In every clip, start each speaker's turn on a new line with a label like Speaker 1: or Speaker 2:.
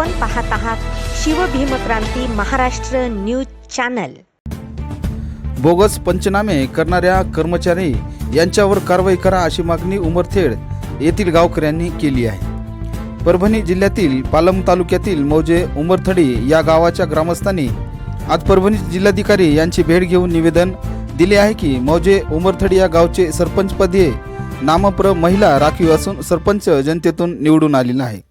Speaker 1: आपण पाहत आहात Shivbhimkranti Maharashtra news channel.
Speaker 2: Bogus पंचनामे करणाऱ्या कर्मचारी यांच्यावर कारवाई करा अशी मागणी उमरखेड येथील गावकऱ्यांनी केली आहे. परभणी जिल्ह्यातील पालम तालुक्यातील मौजे उमरथडी या गावाच्या ग्रामस्थांनी आज परभणी जिल्हाधिकारी यांची भेट घेऊन निवेदन दिले आहे की मौजे उमरथडी या गावचे सरपंचपदे नामप्र महिला राखीव असून सरपंच जनतेतून निवडून आलेला आहे.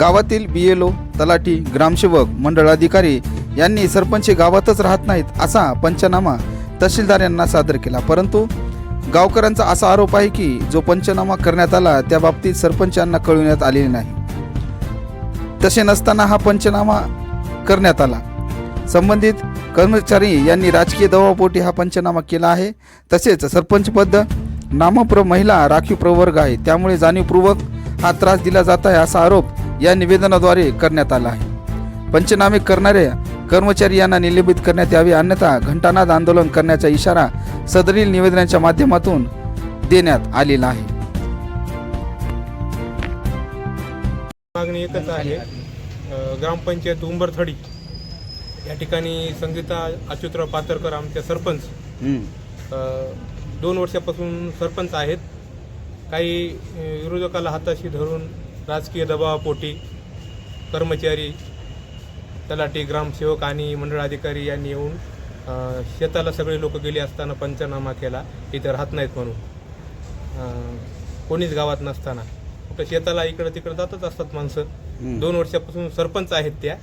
Speaker 2: गावातील बी एल ओ तलाठी ग्रामसेवक मंडळ अधिकारी यांनी सरपंच गावातच राहत नाहीत असा पंचनामा तहसीलदार यांना सादर केला. परंतु गावकऱ्यांचा असा आरोप आहे की जो पंचनामा करण्यात आला त्या बाबतीत सरपंच यांना कळविण्यात आलेले नाही. तसे नसताना हा पंचनामा करण्यात आला. संबंधित कर्मचारी यांनी राजकीय दबावपोटी हा पंचनामा केला आहे. तसेच सरपंचपद नामप्र महिला राखीव प्रवर्ग आहे. त्यामुळे जाणीवपूर्वक हा त्रास दिला जात आहे असा आरोप या निवेदनाद्वारे करण्यात आला आहे. पंचनामे करणाऱ्या कर्मचारी यांना निलंबित करण्यात यावे अन्यथा घंटानाद आंदोलन करण्याचा इशारा सदरील निवेदनाच्या माध्यमातून देण्यात आलेला आहे.
Speaker 3: मागणी एकच आहे. ग्रामपंचायत उंबरथडी. या ठिकाणी संगीता अच्युतराव पातरकर आमच्या सरपंच. दोन वर्षापासून सरपंच आहेत. काही विरोधकाला हाताशी धरून राजकीय दबावापोटी कर्मचारी तलाठी ग्रामसेवक आणि मंडळ अधिकारी यांनी येऊन शेताला सगळे लोक गेले असताना पंचनामा केला. इथे राहत नाहीत म्हणून. कोणीच गावात नसताना. फक्त शेताला इकडं तिकडं जातच असतात माणसं. दोन वर्षापासून सरपंच आहेत त्या.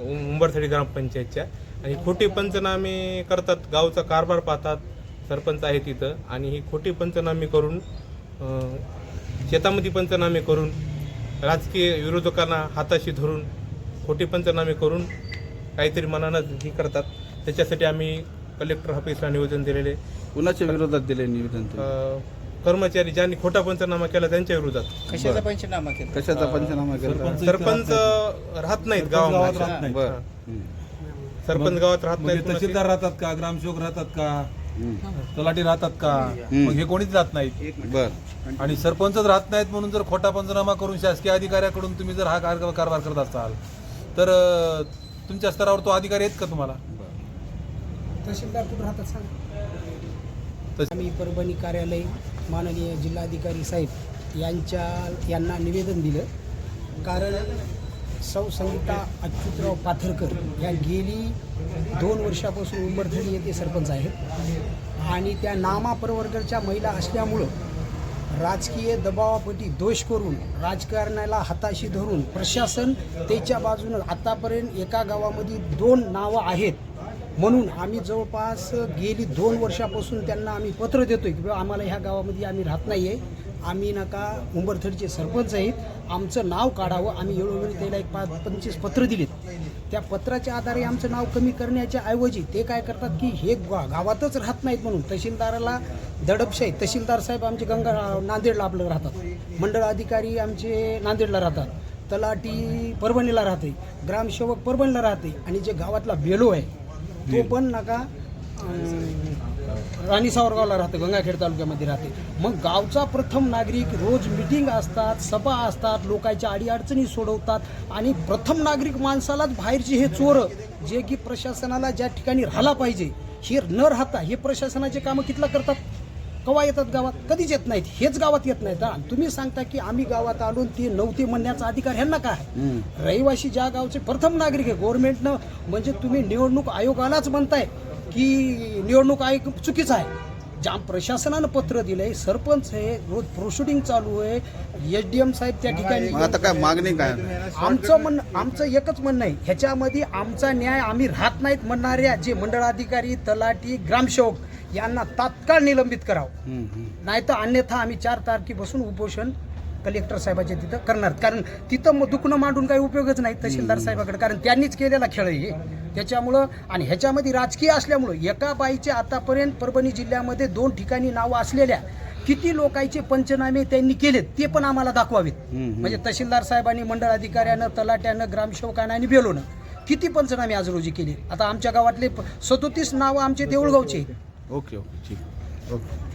Speaker 3: उंबरथडी ग्रामपंचायतच्या. आणि खोटे पंचनामे करतात. गावचा कारभार पाहतात. सरपंच आहेत इथं. आणि ही खोटी पंचनामे करून शेतामध्ये पंचनामे करून राजकीय विरोधकांना हाताशी धरून खोटे पंचनामे करून काहीतरी मनानं हे करतात. त्याच्यासाठी आम्ही कलेक्टर ऑफिसला निवेदन दिलेले.
Speaker 2: कुणाच्या विरोधात दिले निवेदन
Speaker 3: कर्मचारी ज्यांनी खोटा पंचनामा केला त्यांच्या विरोधात.
Speaker 4: कशाचा पंचनामा केला?
Speaker 2: कशाचा पंचनामा केला?
Speaker 3: सरपंच राहत नाहीत गावामध्ये.
Speaker 5: राहत नाहीत.
Speaker 2: बर.
Speaker 3: सरपंच गावात राहत
Speaker 5: मग
Speaker 3: नाहीत
Speaker 5: हे
Speaker 3: कोणाचे-
Speaker 5: तहसीलदार राहतात का? ग्रामसेवक राहतात का? तलाठी राहतात का? मग हे कोणीच राहत नाहीत.
Speaker 2: बर.
Speaker 5: आणि सरपंचच राहत नाहीत म्हणून जर खोटा पंचनामा करून शासकीय अधिकाऱ्याकडून तुम्ही जर हा कार- कारभार करत असाल तर तुमच्या स्तरावर तो अधिकारी आहेत का तुम्हाला?
Speaker 6: तहसीलदार कुठं राहतात सांगा.
Speaker 5: तस-
Speaker 6: आम्ही परभणी कार्यालय माननीय जिल्हाधिकारी साहेब यांच्या यांना निवेदन दिलं. कारण सौ संगीता अच्युतराव पाथरकर या गेली दोन वर्षापासून उंबरथडी येथे सरपंच आहेत. आणि त्या नामा प्रवर्गाच्या महिला असल्यामुळं राजकीय दबावापोटी दोष करून राजकारणाला हाताशी धरून प्रशासन त्याच्या बाजूनं आतापर्यंत एका गावामध्ये दोन नावं आहेत. म्हणून आम्ही जवळपास गेली दोन वर्षापासून त्यांना आम्ही पत्र देतोय की आम्हाला ह्या गावामध्ये आम्ही राहत नाही आहे आम्ही नका उंबरथडीचे सरपंच आहेत. आमचं नाव काढावं. आम्ही वेळोवेळी त्याला एक पाच पंचवीस पत्र दिलेत. त्या पत्राच्या आधारे आमचं नाव कमी करण्याच्या ऐवजी ते काय करतात की हे गा गावातच राहत नाहीत म्हणून तहसीलदाराला दडपशाही तहसीलदार साहेब आमचे गंगा नांदेडला आपलं राहतात. मंडळ अधिकारी आमचे नांदेडला राहतात. तलाठी परभणीला राहते. ग्रामसेवक परभणीला राहते. आणि जे गावातला बेलो आहे तो पण नका राणी सावरगावला राहते गंगाखेड तालुक्यामध्ये राहते. मग गावचा प्रथम नागरिक रोज मिटिंग असतात सभा असतात लोकांच्या अडीअडचणी सोडवतात आणि प्रथम नागरिक माणसालाच बाहेरचे हे चोर जे की प्रशासनाला ज्या ठिकाणी राहिला पाहिजे हे न राहता हे प्रशासनाचे कामं कितला करतात? कवा येतात गावात? कधीच येत नाहीत. हेच गावात येत नाहीत. आणि तुम्ही सांगता की आम्ही गावात आलो ते नव्हते म्हणण्याचा अधिकार ह्यांना काय? आहे? रहिवासी ज्या गावचे प्रथम नागरिक आहे गव्हर्नमेंटनं म्हणजे तुम्ही निवडणूक आयोगालाच म्हणताय. की निवडणूक आयोग चुकीचा आहे. ज्या प्रशासनानं पत्र दिलंय सरपंच आहे रोज प्रोसिडिंग चालू आहे. एस डी एम साहेब त्या ठिकाणी
Speaker 2: मग आता काय मागणी काय?
Speaker 6: आमचं म्हणणं आमचं एकच म्हणणं आहे. ह्याच्यामध्ये आमचा न्याय आम्ही राहत नाहीत म्हणणाऱ्या जे मंडळ अधिकारी तलाठी ग्रामसेवक यांना तात्काळ निलंबित करावं. नाही तर अन्यथा आम्ही चार तारखेपासून उपोषण कलेक्टर साहेबाच्या तिथं करणार. कारण तिथं मग दुखणं मांडून काही उपयोगच नाही तहसीलदार साहेबाकडे. कारण त्यांनीच केलेला खेळ आहे हे. त्याच्यामुळं आणि ह्याच्यामध्ये राजकीय असल्यामुळं एका बाईचे आतापर्यंत परभणी जिल्ह्यामध्ये दोन ठिकाणी नावं असलेल्या किती लोकांचे पंचनामे त्यांनी केलेत ते पण आम्हाला दाखवावेत. म्हणजे तहसीलदार साहेबांनी मंडळ अधिकाऱ्यानं तलाट्यानं ग्रामसेवकानं आणि बेलोनं किती पंचनामे आज रोजी केले आता आमच्या गावातले सदोतीस नावं आमचे देऊळगावचे.
Speaker 2: ओके ओके ठीक. ओके.